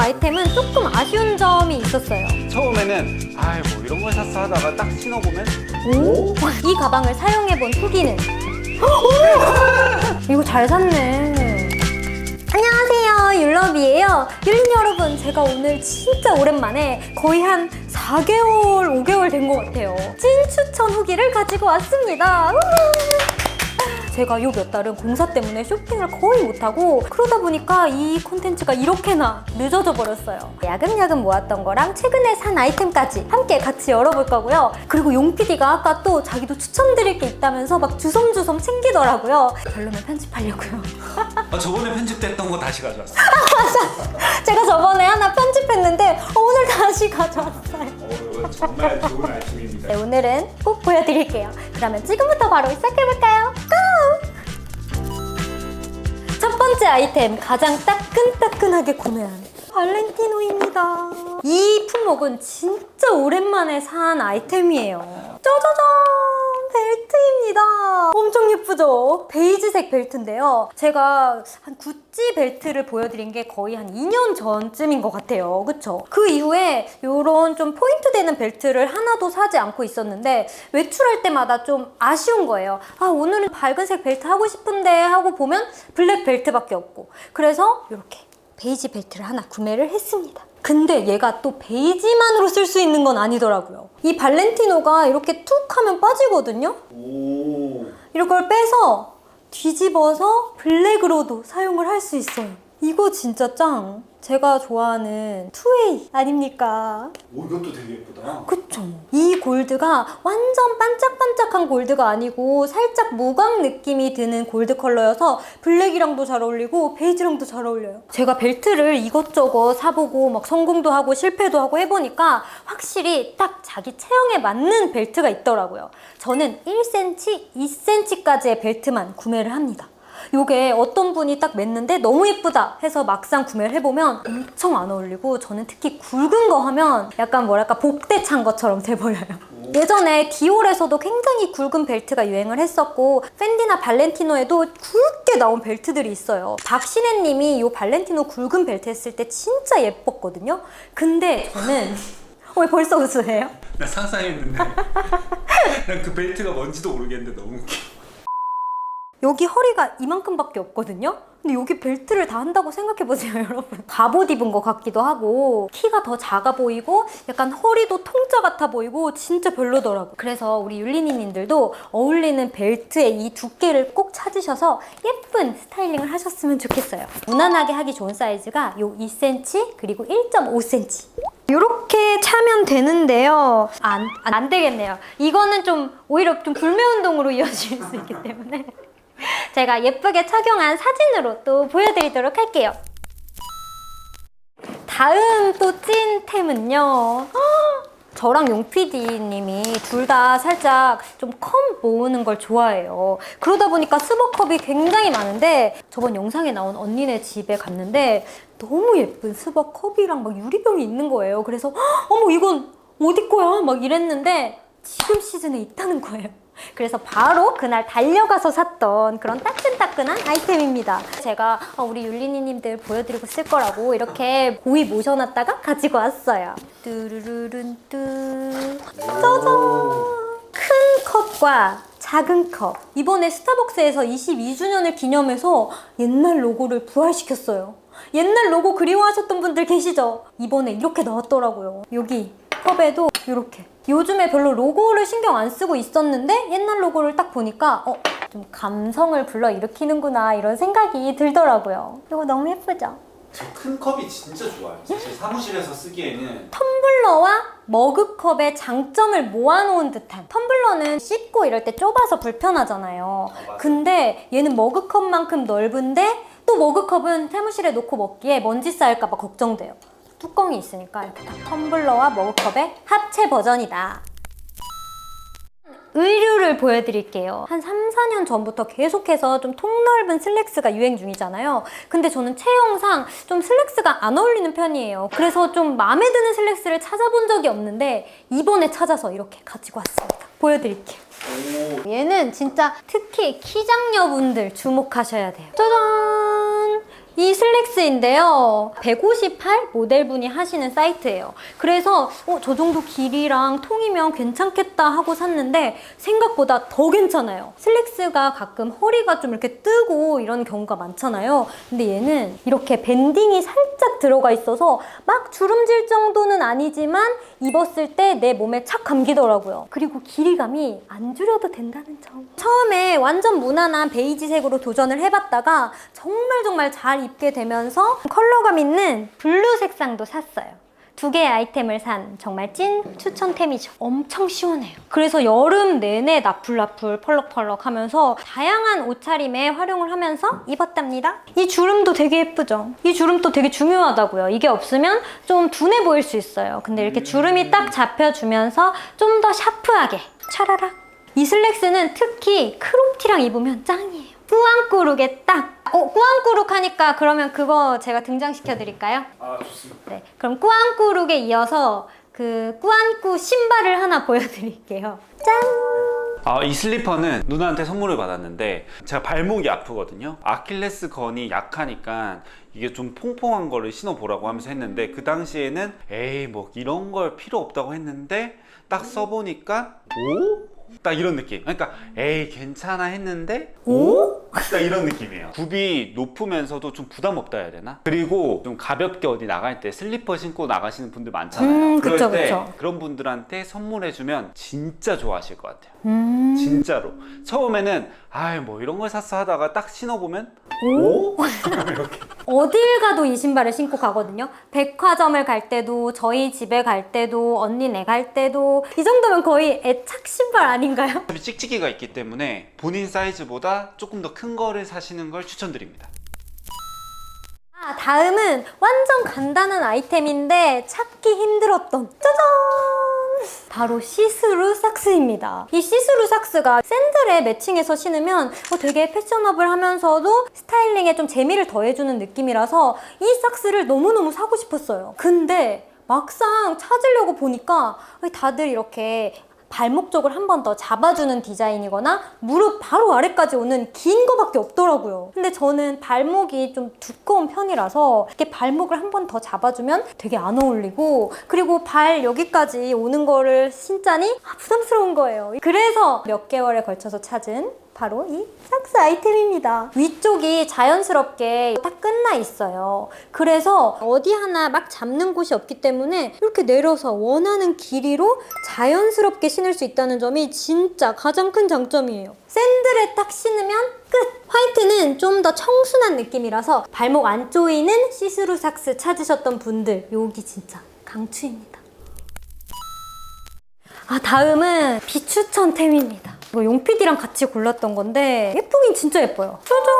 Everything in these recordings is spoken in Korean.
아이템은 조금 아쉬운 점이 있었어요. 처음에는 아이 뭐 이런 걸 샀어 하다가 딱 신어보면 오? 이 가방을 사용해본 후기는 이거 잘 샀네. 안녕하세요, 율럽이에요. 율린 여러분, 제가 오늘 진짜 오랜만에 거의 한 4개월, 5개월 된 것 같아요. 찐 추천 후기를 가지고 왔습니다. 우! 제가 요 몇 달은 공사 때문에 쇼핑을 거의 못하고 그러다 보니까 이 콘텐츠가 이렇게나 늦어져 버렸어요. 야금야금 모았던 거랑 최근에 산 아이템까지 함께 같이 열어볼 거고요. 그리고 용 PD가 아까 또 자기도 추천드릴 게 있다면서 막 주섬주섬 챙기더라고요. 별로면 편집하려고요. 아, 저번에 편집됐던 거 다시 가져왔어. 제가 저번에 하나 편집했는데 오늘 다시 가져왔어요. 어, 정말 좋은 아이템입니다. 네, 오늘은 꼭 보여드릴게요. 그러면 지금부터 바로 시작해볼까요? 고! 첫 번째 아이템, 가장 따끈따끈하게 구매한 발렌티노입니다. 이 품목은 진짜 오랜만에 산 아이템이에요. 짜자잔! 벨트입니다. 엄청 예쁘죠? 베이지색 벨트인데요. 제가 한 구찌 벨트를 보여드린 게 거의 한 2년 전쯤인 것 같아요. 그쵸? 그 이후에 이런 좀 포인트 되는 벨트를 하나도 사지 않고 있었는데 외출할 때마다 좀 아쉬운 거예요. 아, 오늘은 밝은색 벨트 하고 싶은데 하고 보면 블랙 벨트밖에 없고. 그래서 이렇게 베이지 벨트를 하나 구매를 했습니다. 근데 얘가 또 베이지만으로 쓸 수 있는 건 아니더라고요. 이 발렌티노가 이렇게 툭 하면 빠지거든요? 오. 이걸 빼서 뒤집어서 블랙으로도 사용을 할 수 있어요. 이거 진짜 짱. 제가 좋아하는 투웨이 아닙니까? 오 이것도 되게 예쁘다. 그쵸. 이 골드가 완전 반짝반짝한 골드가 아니고 살짝 무광 느낌이 드는 골드 컬러여서 블랙이랑도 잘 어울리고 베이지랑도 잘 어울려요. 제가 벨트를 이것저것 사보고 막 성공도 하고 실패도 하고 해보니까 확실히 딱 자기 체형에 맞는 벨트가 있더라고요. 저는 1cm, 2cm까지의 벨트만 구매를 합니다. 요게 어떤 분이 딱 맸는데 너무 예쁘다 해서 막상 구매를 해보면 엄청 안 어울리고 저는 특히 굵은 거 하면 약간 뭐랄까 복대 찬 것처럼 돼 보여요. 예전에 디올에서도 굉장히 굵은 벨트가 유행을 했었고 팬디나 발렌티노에도 굵게 나온 벨트들이 있어요. 박신혜 님이 이 발렌티노 굵은 벨트 했을 때 진짜 예뻤거든요. 근데 저는 어, 왜 벌써 웃으세요? 나 상상했는데 난 그 벨트가 뭔지도 모르겠는데 너무 웃겨. 여기 허리가 이만큼밖에 없거든요? 근데 여기 벨트를 다 한다고 생각해보세요, 여러분. 갑옷 입은 것 같기도 하고, 키가 더 작아 보이고, 약간 허리도 통짜 같아 보이고, 진짜 별로더라고요. 그래서 우리 율리니님들도 어울리는 벨트의 이 두께를 꼭 찾으셔서 예쁜 스타일링을 하셨으면 좋겠어요. 무난하게 하기 좋은 사이즈가 요 2cm, 그리고 1.5cm. 이렇게 차면 되는데요. 안, 안, 안 되겠네요. 이거는 좀 오히려 좀 불매 운동으로 이어질 수 있기 때문에. 제가 예쁘게 착용한 사진으로 또 보여드리도록 할게요. 다음 또 찐템은요. 헉! 저랑 용PD님이 둘 다 살짝 좀 컵 모으는 걸 좋아해요. 그러다 보니까 스버컵이 굉장히 많은데 저번 영상에 나온 언니네 집에 갔는데 너무 예쁜 스버컵이랑 막 유리병이 있는 거예요. 그래서 헉! 어머 이건 어디 거야? 막 이랬는데 지금 시즌에 있다는 거예요. 그래서 바로 그날 달려가서 샀던 그런 따끈따끈한 아이템입니다. 제가 어, 우리 율리니님들 보여드리고 쓸 거라고 이렇게 고이 모셔놨다가 가지고 왔어요. 뚜루루룬 뚜 짜잔! 큰 컵과 작은 컵. 이번에 스타벅스에서 22주년을 기념해서 옛날 로고를 부활시켰어요. 옛날 로고 그리워하셨던 분들 계시죠? 이번에 이렇게 나왔더라고요. 여기 컵에도 이렇게. 요즘에 별로 로고를 신경 안 쓰고 있었는데 옛날 로고를 딱 보니까 어, 좀 감성을 불러일으키는구나 이런 생각이 들더라고요. 이거 너무 예쁘죠? 저큰 컵이 진짜 좋아요. 사실 사무실에서 쓰기에는 텀블러와 머그컵의 장점을 모아놓은 듯한 텀블러는 씻고 이럴 때 좁아서 불편하잖아요. 맞아요. 근데 얘는 머그컵만큼 넓은데 또 머그컵은 사무실에 놓고 먹기에 먼지 쌓일까봐 걱정돼요. 뚜껑이 있으니까 이렇게 딱 텀블러와 머그컵의 합체 버전이다. 의류를 보여드릴게요. 한 3, 4년 전부터 계속해서 좀 통넓은 슬랙스가 유행 중이잖아요. 근데 저는 체형상 좀 슬랙스가 안 어울리는 편이에요. 그래서 좀 마음에 드는 슬랙스를 찾아본 적이 없는데 이번에 찾아서 이렇게 가지고 왔습니다. 보여드릴게요. 오 얘는 진짜 특히 키장녀분들 주목하셔야 돼요. 짜잔! 이 슬랙스인데요. 158 모델분이 하시는 사이트예요. 그래서 어, 저 정도 길이랑 통이면 괜찮겠다 하고 샀는데 생각보다 더 괜찮아요. 슬랙스가 가끔 허리가 좀 이렇게 뜨고 이런 경우가 많잖아요. 근데 얘는 이렇게 밴딩이 살짝 들어가 있어서 막 주름질 정도는 아니지만 입었을 때 내 몸에 착 감기더라고요. 그리고 길이감이 안 줄여도 된다는 점. 처음에 완전 무난한 베이지색으로 도전을 해봤다가 정말 정말 잘 입게 되면서 컬러감 있는 블루 색상도 샀어요. 두 개의 아이템을 산 정말 찐 추천템이죠. 엄청 시원해요. 그래서 여름 내내 나풀나풀 펄럭펄럭 하면서 다양한 옷차림에 활용을 하면서 입었답니다. 이 주름도 되게 예쁘죠? 이 주름도 되게 중요하다고요. 이게 없으면 좀 둔해 보일 수 있어요. 근데 이렇게 주름이 딱 잡혀주면서 좀 더 샤프하게 차라락 이 슬랙스는 특히 크롭티랑 입으면 짱이에요. 꾸안꾸룩에 딱. 어, 꾸안꾸룩 하니까 그러면 그거 제가 등장시켜 드릴까요? 아 좋습니다. 네. 그럼 꾸안꾸룩에 이어서 그 꾸안꾸 신발을 하나 보여드릴게요. 짠! 아, 이 슬리퍼는 누나한테 선물을 받았는데 제가 발목이 아프거든요. 아킬레스 건이 약하니까 이게 좀 퐁퐁한 거를 신어보라고 하면서 했는데 그 당시에는 에이 뭐 이런 걸 필요 없다고 했는데 딱 써보니까 오? 딱 이런 느낌. 그러니까 에이 괜찮아 했는데 오? 딱 이런 느낌이에요. 굽이 높으면서도 좀 부담 없다 해야 되나? 그리고 좀 가볍게 어디 나갈 때 슬리퍼 신고 나가시는 분들 많잖아요. 음, 그럴 그쵸, 때 그쵸. 그런 분들한테 선물해주면 진짜 좋아하실 것 같아요. 음. 진짜로 처음에는 아이 뭐 이런 걸 샀어 하다가 딱 신어보면 오? 이렇게 어딜 가도 이 신발을 신고 가거든요. 백화점을 갈 때도, 저희 집에 갈 때도, 언니네 갈 때도 이 정도면 거의 애착 신발 아닌가요? 어차피 찍찍이가 있기 때문에 본인 사이즈보다 조금 더 큰 거를 사시는 걸 추천드립니다 아, 다음은 완전 간단한 아이템인데 찾기 힘들었던 짜잔! 바로 시스루 삭스입니다. 이 시스루 삭스가 샌들에 매칭해서 신으면 어, 되게 패셔너블하면서도 스타일링에 좀 재미를 더해주는 느낌이라서 이 삭스를 너무너무 사고 싶었어요. 근데 막상 찾으려고 보니까 다들 이렇게 발목 쪽을 한 번 더 잡아주는 디자인이거나 무릎 바로 아래까지 오는 긴 거밖에 없더라고요. 근데 저는 발목이 좀 두꺼운 편이라서 이렇게 발목을 한 번 더 잡아주면 되게 안 어울리고 그리고 발 여기까지 오는 거를 신자니 아, 부담스러운 거예요. 그래서 몇 개월에 걸쳐서 찾은 바로 이 삭스 아이템입니다. 위쪽이 자연스럽게 딱 끝나 있어요. 그래서 어디 하나 막 잡는 곳이 없기 때문에 이렇게 내려서 원하는 길이로 자연스럽게 신을 수 있다는 점이 진짜 가장 큰 장점이에요. 샌들에 딱 신으면 끝! 화이트는 좀 더 청순한 느낌이라서 발목 안 조이는 시스루 삭스 찾으셨던 분들 여기 진짜 강추입니다. 아 다음은 비추천템입니다. 이거 용PD랑 같이 골랐던 건데 예쁘긴 진짜 예뻐요. 짜잔!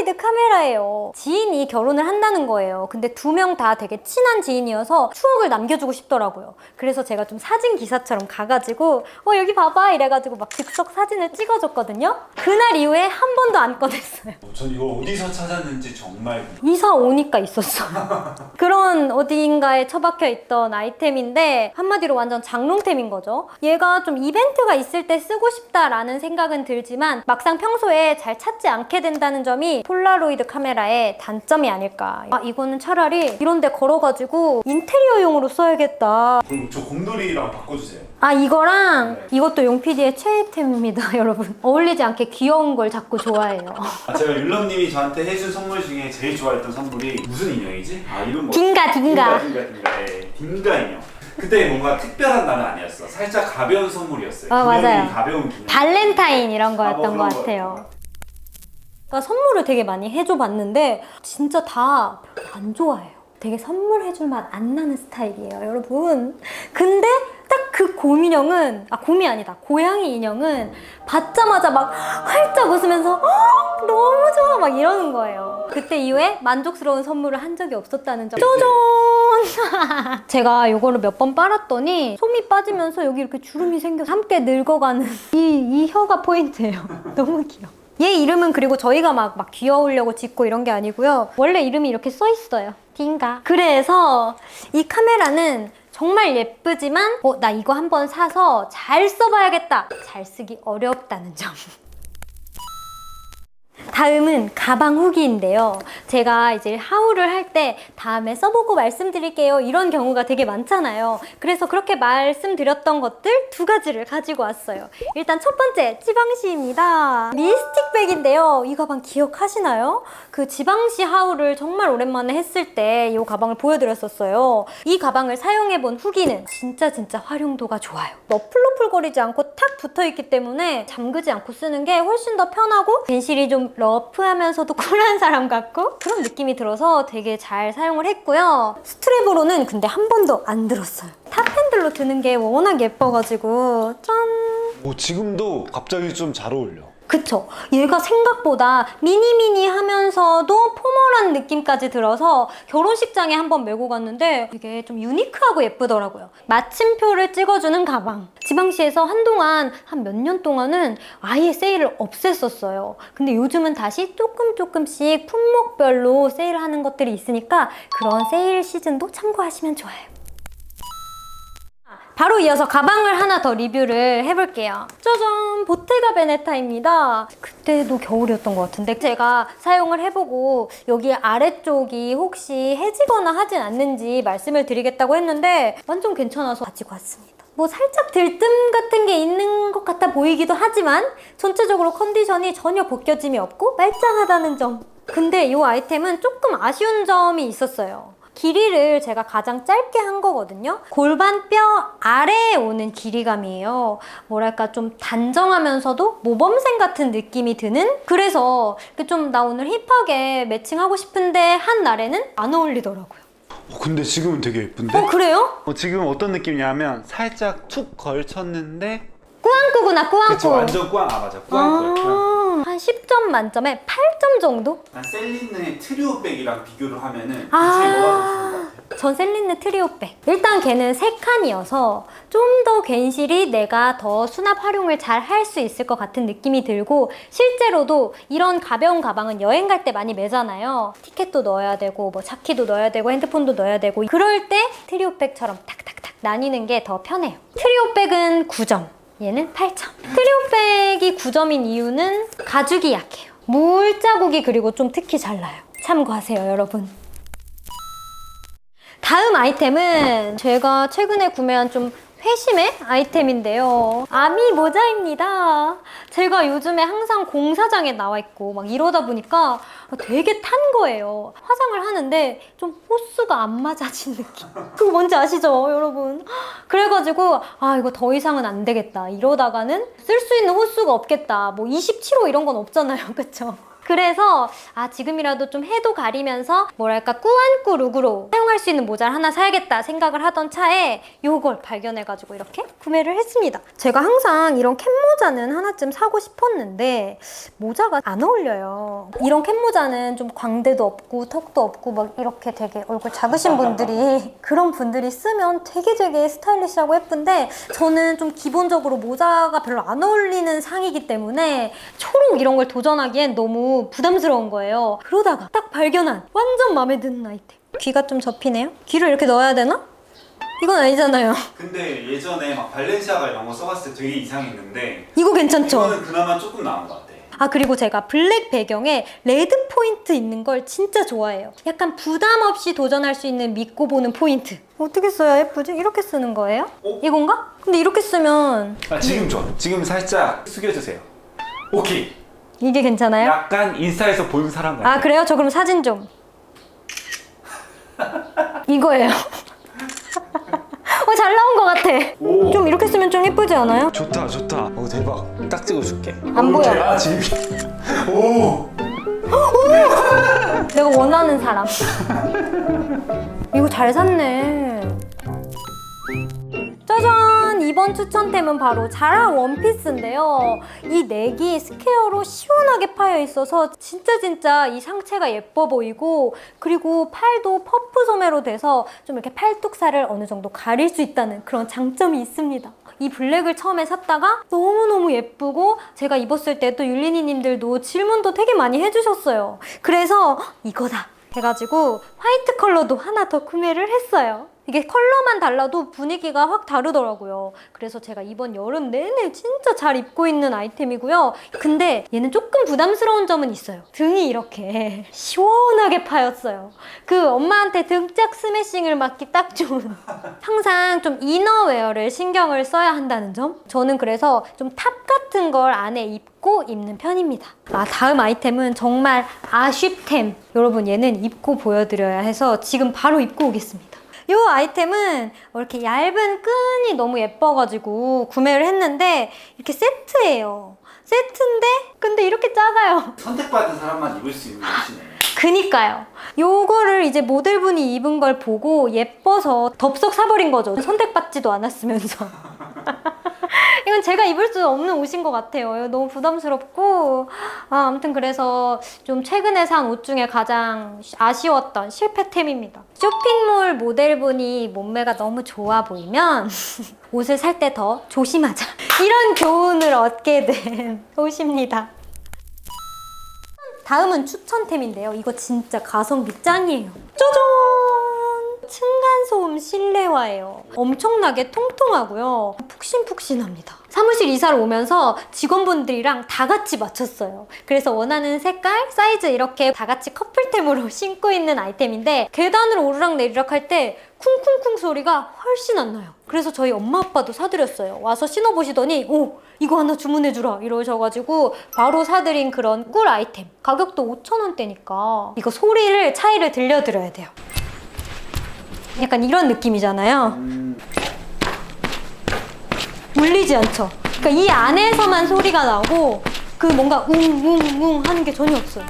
폴라로이드 카메라예요. 지인이 결혼을 한다는 거예요. 근데 두 명 다 되게 친한 지인이어서 추억을 남겨주고 싶더라고요. 그래서 제가 좀 사진 기사처럼 가가지고 어 여기 봐봐 이래가지고 막 즉석 사진을 찍어줬거든요. 그날 이후에 한 번도 안 꺼냈어요. 전 이걸 어디서 찾았는지 정말. 이사 오니까 있었어. 그런 어디인가에 처박혀 있던 아이템인데 한마디로 완전 장롱템인 거죠. 얘가 좀 이벤트가 있을 때 쓰고 싶다라는 생각은 들지만 막상 평소에 잘 찾지 않게 된다는 점이 폴라로이드 카메라의 단점이 아닐까. 아 이거는 차라리 이런 데 걸어가지고 인테리어용으로 써야겠다. 그럼 저 곰돌이랑 바꿔주세요 아 이거랑 네. 이것도 용PD의 최애템입니다 여러분. 어울리지 않게 귀여운 걸 자꾸 좋아해요. 아, 제가 율럼님이 저한테 해준 선물 중에 제일 좋아했던 선물이 무슨 인형이지? 아 이름 뭐 딩가, 딩가. 딩가 딩가 네, 딩가 인형 그때 뭔가 특별한 날은 아니었어 살짝 가벼운 선물이었어요 아, 기념이 맞아요. 가벼운 기념 발렌타인 이런 아, 거였던 뭐것 그런 같아요. 그러 니까 선물을 되게 많이 해줘 봤는데 진짜 다 안 좋아해요. 되게 선물해줄 맛 안 나는 스타일이에요, 여러분. 근데 딱 그 곰인형은 아 곰이 아니다 고양이 인형은 받자마자 막 활짝 웃으면서 어, 너무 좋아 막 이러는 거예요. 그때 이후에 만족스러운 선물을 한 적이 없었다는 점. 짜잔! 제가 이거를 몇 번 빨았더니 솜이 빠지면서 여기 이렇게 주름이 생겨서 함께 늙어가는 이, 이 혀가 포인트예요. 너무 귀여워. 얘 이름은 그리고 저희가 막, 막 귀여우려고 짓고 이런 게 아니고요. 원래 이름이 이렇게 써 있어요. 딩가. 그래서 이 카메라는 정말 예쁘지만, 어, 나 이거 한번 사서 잘 써봐야겠다. 잘 쓰기 어렵다는 점. 다음은 가방 후기인데요. 제가 이제 하울을 할 때 다음에 써보고 말씀드릴게요. 이런 경우가 되게 많잖아요. 그래서 그렇게 말씀드렸던 것들 두 가지를 가지고 왔어요. 일단 첫 번째, 지방시입니다. 미스틱 백인데요. 이 가방 기억하시나요? 그 지방시 하울을 정말 오랜만에 했을 때 이 가방을 보여드렸었어요. 이 가방을 사용해본 후기는 진짜 진짜 활용도가 좋아요. 너플너플거리지 않고 탁 붙어있기 때문에 잠그지 않고 쓰는 게 훨씬 더 편하고 벤실이 좀 러프하면서도 쿨한 사람 같고 그런 느낌이 들어서 되게 잘 사용을 했고요. 스트랩으로는 근데 한 번도 안 들었어요. 탑 핸들로 드는 게 워낙 예뻐가지고 짠! 오, 지금도 갑자기 좀 잘 어울려. 그쵸. 얘가 생각보다 미니미니 하면서도 포멀한 느낌까지 들어서 결혼식장에 한번 메고 갔는데 이게 좀 유니크하고 예쁘더라고요. 마침표를 찍어주는 가방. 지방시에서 한동안 한 몇 년 동안은 아예 세일을 없앴었어요. 근데 요즘은 다시 조금 조금씩 품목별로 세일하는 것들이 있으니까 그런 세일 시즌도 참고하시면 좋아요. 바로 이어서 가방을 하나 더 리뷰를 해볼게요. 짜잔! 보테가 베네타입니다. 그때도 겨울이었던 것 같은데 제가 사용을 해보고 여기 아래쪽이 혹시 해지거나 하진 않는지 말씀을 드리겠다고 했는데 완전 괜찮아서 가지고 왔습니다. 뭐 살짝 들뜸 같은 게 있는 것 같아 보이기도 하지만 전체적으로 컨디션이 전혀 벗겨짐이 없고 말짱하다는 점. 근데 이 아이템은 조금 아쉬운 점이 있었어요. 길이를 제가 가장 짧게 한 거거든요. 골반뼈 아래에 오는 길이감이에요. 뭐랄까 좀 단정하면서도 모범생 같은 느낌이 드는? 그래서 좀 나 오늘 힙하게 매칭하고 싶은데 한 날에는 안 어울리더라고요. 어, 근데 지금은 되게 예쁜데? 어, 그래요? 어, 지금 어떤 느낌이냐면 살짝 툭 걸쳤는데 꾸안꾸구나, 꾸안꾸. 그쵸 완전 꽝. 아 맞아 꽝 꽝. 아, 한 10점 만점에 8점 정도? 난 셀린느의 트리오백이랑 비교를 하면은 아. 제일 뭐가 더 좋은 것 같아. 전 셀린느 트리오백. 일단 걔는 세 칸이어서 좀 더 괜실이 내가 더 수납 활용을 잘 할 수 있을 것 같은 느낌이 들고 실제로도 이런 가벼운 가방은 여행 갈 때 많이 매잖아요. 티켓도 넣어야 되고 뭐 차키도 넣어야 되고 핸드폰도 넣어야 되고 그럴 때 트리오백처럼 탁탁탁 나뉘는 게 더 편해요. 트리오백은 9점. 얘는 8점. 트리오백이 9점인 이유는 가죽이 약해요. 물자국이 그리고 좀 특히 잘 나요. 참고하세요, 여러분. 다음 아이템은 제가 최근에 구매한 좀 회심의 아이템인데요. 아미 모자입니다. 제가 요즘에 항상 공사장에 나와 있고 막 이러다 보니까 되게 탄 거예요. 화장을 하는데 좀 호수가 안 맞아진 느낌. 그거 뭔지 아시죠, 여러분? 그래가지고 아 이거 더 이상은 안 되겠다. 이러다가는 쓸 수 있는 호수가 없겠다. 뭐 27호 이런 건 없잖아요, 그쵸? 그래서 아 지금이라도 좀 해도 가리면서 뭐랄까 꾸안꾸 룩으로 사용할 수 있는 모자를 하나 사야겠다 생각을 하던 차에 요걸 발견해가지고 이렇게 구매를 했습니다. 제가 항상 이런 캡 모자는 하나쯤 사고 싶었는데 모자가 안 어울려요. 이런 캡 모자는 좀 광대도 없고 턱도 없고 막 이렇게 되게 얼굴 작으신 분들이 그런 분들이 쓰면 되게 되게 스타일리시하고 예쁜데 저는 좀 기본적으로 모자가 별로 안 어울리는 상이기 때문에 초록 이런 걸 도전하기엔 너무 부담스러운 거예요. 그러다가 딱 발견한 완전 마음에 드는 아이템. 귀가 좀 접히네요. 귀를 이렇게 넣어야 되나? 이건 아니잖아요. 근데 예전에 막 발렌시아가 이런 거 써봤을 때 되게 이상했는데 이거 괜찮죠? 이거는 그나마 조금 나은 것 같아. 아 그리고 제가 블랙 배경에 레드 포인트 있는 걸 진짜 좋아해요. 약간 부담 없이 도전할 수 있는 믿고 보는 포인트. 어떻게 써야 예쁘지? 이렇게 쓰는 거예요? 어? 이건가? 근데 이렇게 쓰면 아 지금 좋아. 지금 살짝 숙여주세요. 오케이. 이게 괜찮아요? 약간 인스타에서 본 사람 같아. 아 그래요? 저 그럼 사진 좀. 이거예요. 어, 잘 나온 것 같아. 오. 좀 이렇게 쓰면 좀 예쁘지 않아요? 좋다, 좋다. 어, 대박. 딱 찍어줄게. 안 보여. 아 지금. 오. 내가 원하는 사람. 이거 잘 샀네. 짜잔! 이번 추천템은 바로 자라 원피스인데요. 이 넥이 스퀘어로 시원하게 파여 있어서 진짜 진짜 이 상체가 예뻐 보이고 그리고 팔도 퍼프 소매로 돼서 좀 이렇게 팔뚝살을 어느 정도 가릴 수 있다는 그런 장점이 있습니다. 이 블랙을 처음에 샀다가 너무너무 예쁘고 제가 입었을 때 또 율리니님들도 질문도 되게 많이 해주셨어요. 그래서 헉, 이거다 해가지고 화이트 컬러도 하나 더 구매를 했어요. 이게 컬러만 달라도 분위기가 확 다르더라고요. 그래서 제가 이번 여름 내내 진짜 잘 입고 있는 아이템이고요. 근데 얘는 조금 부담스러운 점은 있어요. 등이 이렇게 시원하게 파였어요. 그 엄마한테 등짝 스매싱을 맞기 딱 좋은. 항상 좀 이너웨어를 신경을 써야 한다는 점? 저는 그래서 좀 탑 같은 걸 안에 입고 입는 편입니다. 아, 다음 아이템은 정말 아쉽템. 여러분, 얘는 입고 보여드려야 해서 지금 바로 입고 오겠습니다. 이 아이템은 이렇게 얇은 끈이 너무 예뻐가지고 구매를 했는데 이렇게 세트예요. 세트인데 근데 이렇게 작아요. 선택받은 사람만 입을 수 있는 옷이네. 그니까요. 요거를 이제 모델분이 입은 걸 보고 예뻐서 덥석 사버린 거죠. 선택받지도 않았으면서. 이건 제가 입을 수 없는 옷인 것 같아요. 너무 부담스럽고. 아, 아무튼 그래서 좀 최근에 산 옷 중에 가장 아쉬웠던 실패템입니다. 쇼핑몰 모델분이 몸매가 너무 좋아 보이면 옷을 살 때 더 조심하자. 이런 교훈을 얻게 된 옷입니다. 다음은 추천템인데요. 이거 진짜 가성비 짱이에요. 짜잔! 층간소음 실내화예요. 엄청나게 통통하고요. 푹신푹신합니다. 사무실 이사를 오면서 직원분들이랑 다 같이 맞췄어요. 그래서 원하는 색깔, 사이즈 이렇게 다 같이 커플템으로 신고 있는 아이템인데 계단을 오르락 내리락 할 때 쿵쿵쿵 소리가 훨씬 안 나요. 그래서 저희 엄마 아빠도 사드렸어요. 와서 신어보시더니 오 이거 하나 주문해주라 이러셔가지고 바로 사드린 그런 꿀 아이템. 가격도 5,000원대니까 이거 소리를 차이를 들려드려야 돼요. 약간 이런 느낌이잖아요. 울리지 않죠. 그러니까 이 안에서만 소리가 나고 그 뭔가 웅웅웅 하는 게 전혀 없어요.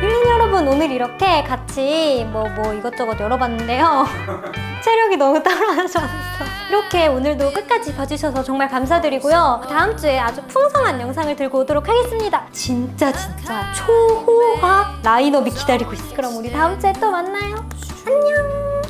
힐링 여러분 오늘 이렇게 같이 뭐 뭐 이것저것 열어봤는데요. 체력이 너무 따라하셔서 이렇게 오늘도 끝까지 봐주셔서 정말 감사드리고요. 다음 주에 아주 풍성한 영상을 들고 오도록 하겠습니다. 진짜 진짜 초호화 라인업이 기다리고 있어요. 그럼 우리 다음 주에 또 만나요. 안녕.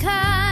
Car